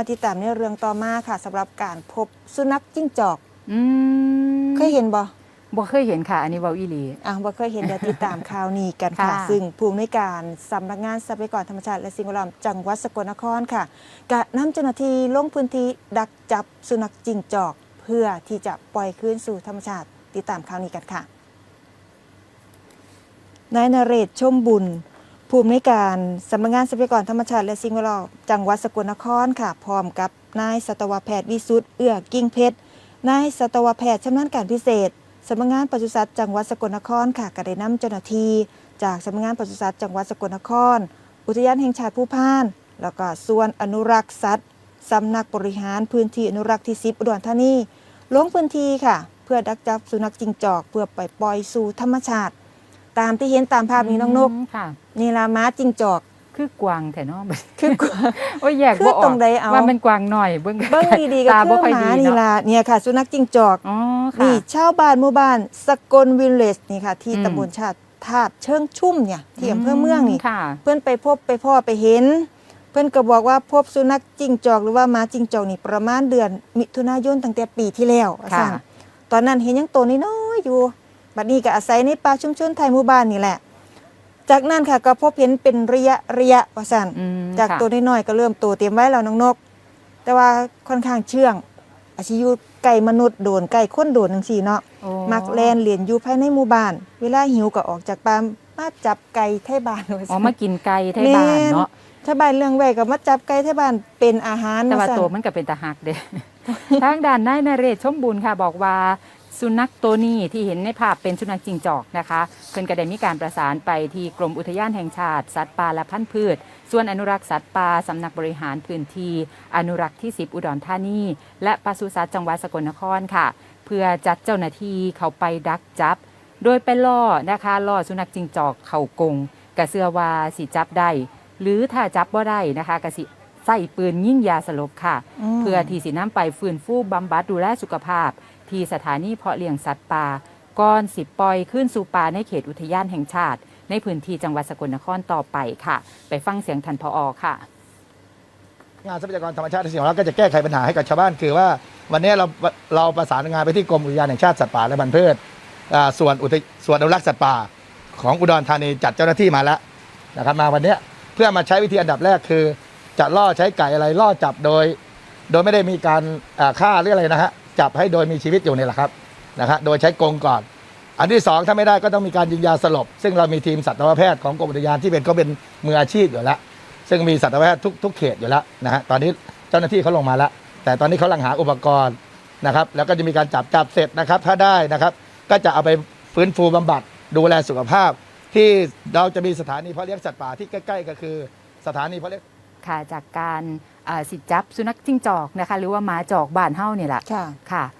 มาติดตามในเรื่องต่อมาค่ะสำหรับการพบสุนัขจิ้งจอก อืมเคยเห็นบ่บ่เคยเห็นค่ะ อันนี้เว้าอีหลี อะบ่เคยเห็นเดี๋ยวติดตามข่าวนี้กันค่ะ ค่ะ ซึ่งผู้อำนวยการสำนักงานทรัพยากรธรรมชาติและสิ่งแวดล้อมจังหวัดสกลนครค่ะกะนำเจ้าหน้าที่ลงพื้นที่ดักจับสุนัขจิ้งจอก เพื่อที่จะปล่อยคืนสู่ธรรมชาติติดตามข่าวนี้กันค่ะ นายนเรศชมบุญ ผู้อำนวยการสำนักงานทรัพยากรธรรมชาติและสิ่งแวดล้อมจังหวัดสกลนครค่ะ พร้อมกับนายสัตวแพทย์วิสุทธ์เอื้อกิ่งเพชรนายสัตวแพทย์ชำนาญการพิเศษสำนักงานปศุสัตว์จังหวัดสกลนครค่ะก็ได้นำเจ้าหน้าที่จากสำนักงานปศุสัตว์จังหวัดสกลนคร อุทยานแห่งชาติภูพาน แล้วก็ส่วนอนุรักษ์สัตว์สำนักบริหารพื้นที่อนุรักษ์ที่10อุดรธานีลงพื้นที่ค่ะ เพื่อดักจับสุนัขจิงจอก เพื่อไปปล่อยสู่ธรรมชาติ ตามที่เห็นตามภาพนี้น้องนกมค่ะ นี่ละม้าจิงจอก คือกวางแต่เนาะคือกวางโอ้ยแยกคือบ่ออตรกงใดเอาว่ามันกวางหน่อยเบิ่งเบิ้งดีๆก็ตาคืบ่อค่อยหมาดีนี่เนาะล่ะเนี่ยค่ะ สุนัขจิงจอกอ๋อค่ะนี่ชาวบ้านหมู่บ้านสกลวิลเลจนี่ค่ะ ที่อืมตำบลชาติธาตุเชิงชุ่มเนี่ยที่อำเภอเมืองนี่ค่ะเพื่อนไปพบไปพ่อไปเห็น เพื่อนก็บอกว่าพบสุนัขจิ้งจอกหรือว่าหมาจิ้งจอกนี่ประมาณเดือน มิถุนายนตั้งแต่ปีที่แล้วว่าค่ะซั่นตอนนั้นเห็นยังโตวน้อยๆอยู่ บัดนี้ก็อาศัยในป่าชุมชนไทยหมู่บ้านนี่แหละ จากนั้นค่ะก็พบเห็นเป็นระยะระยะว่าซั่นอืมจากค่ะตัวน้อยๆก็เริ่มโตเตรียมไว้แล้วน้องนก แต่ว่าค่อนข้างเชื่อง อาชีพอยู่ไก่มนุษย์โดนไก่คนโดนจังซี่เนาะ โอ้ มักแลนเหรียญอยู่ภายในหมู่บ้าน เวลาหิวก็ออกจากป่ามาจับไก่ไทบ้านว่าอ๋อซั่น มากินไก่ไทยบ้านเนาะถ้าบ้านเรื่องไว้ก็มาจับไก่ไทบ้านเป็นอาหารแต่ว่าซั่น ตัวมันก็เป็นตาหักเด้ ทางด้านนายนเรศชมบุญค่ะบอกว่า สุนัขตัวนี้ที่เห็นในภาพเป็นสุนัขจิงจอกนะคะเพิ่นก็ได้มีการประสานไปที่กรมอุทยานแห่งชาติ สัตว์ป่าและพันธุ์พืช ส่วนอนุรักษ์สัตว์ป่าสำนักบริหารพื้นที่ อนุรักษ์ที่ 10 อุดรธานีและปศุสัตว์จังหวัดสกลนครค่ะ เพื่อจัดเจ้าหน้าที่เข้าไปดักจับ โดยไปล่อนะคะล่อสุนัขจิงจอกเข่ากงกะเสือว่าสิจับได้หรือถ้าจับบ่ได้นะคะกะสิใส่ปืนยิ่งยาสลบค่ะมเพื่อที่สิน้ำไปฟื้นฟูบำบัดดูแลสุขภาพ ที่สถานีเพาะเลี้ยงสัตว์ป่าก่อนสิปล่อยขึ้นสู่ป่าในเขตอุทยานแห่งชาติ ในพื้นที่จังหวัดสกลนครต่อไปค่ะ ไปฟังเสียงทันพออค่ะงานทรัพยากรธรรมชาติและสิ่งแวดล้อมก็จะแก้ไขปัญหาให้กับชาวบ้านคือว่า วันนี้เราเราประสานงานไปที่กรมอุทยานแห่งชาติสัตว์ป่าและพันธุ์พืชอ่าส่วนอุทยส่วนอนุรักษ์สัตว์ป่าของอุดรธานีจัดเจ้าหน้าที่มาแล้วนะครับมาวันนี้เพื่อมาใช้วิธีอันดับแรกคือ จะล่อใช้ไก่อะไรล่อจับโดย โดยไม่ได้มีการฆ่าหรืออะไรนะฮะ จับให้โดยมีชีวิตอยู่นี่แหละครับนะฮะโดยใช้กรงก่อน อันที่สองถ้าไม่ได้ก็ต้องมีการยิงยาสลบ ซึ่งเรามีทีมสัตวแพทย์ของกรมอุทยานที่เป็นก็เป็นมืออาชีพอยู่แล้ว ซึ่งมีสัตวแพทย์ทุกทุกเขตอยู่แล้วนะฮะตอนนี้เจ้าหน้าที่เขาลงมาแล้ว แต่ตอนนี้เขาลังหาอุปกรณ์นะครับแล้วก็จะมีการจับจับเสร็จนะครับ ถ้าได้นะครับ ก็จะเอาไปฟื้นฟูบำบัดดูแลสุขภาพ ที่เราจะมีสถานีเพาะเลี้ยงสัตว์ป่าที่ใกล้ ๆ ก็คือสถานีเพาะเลี้ยงค่ะจากการ สิจับสุนัขจิ้งจอกนะคะ หรือว่าหมาจอกบ้านเฮ้าเนี่ยแหละค่ะค่ะ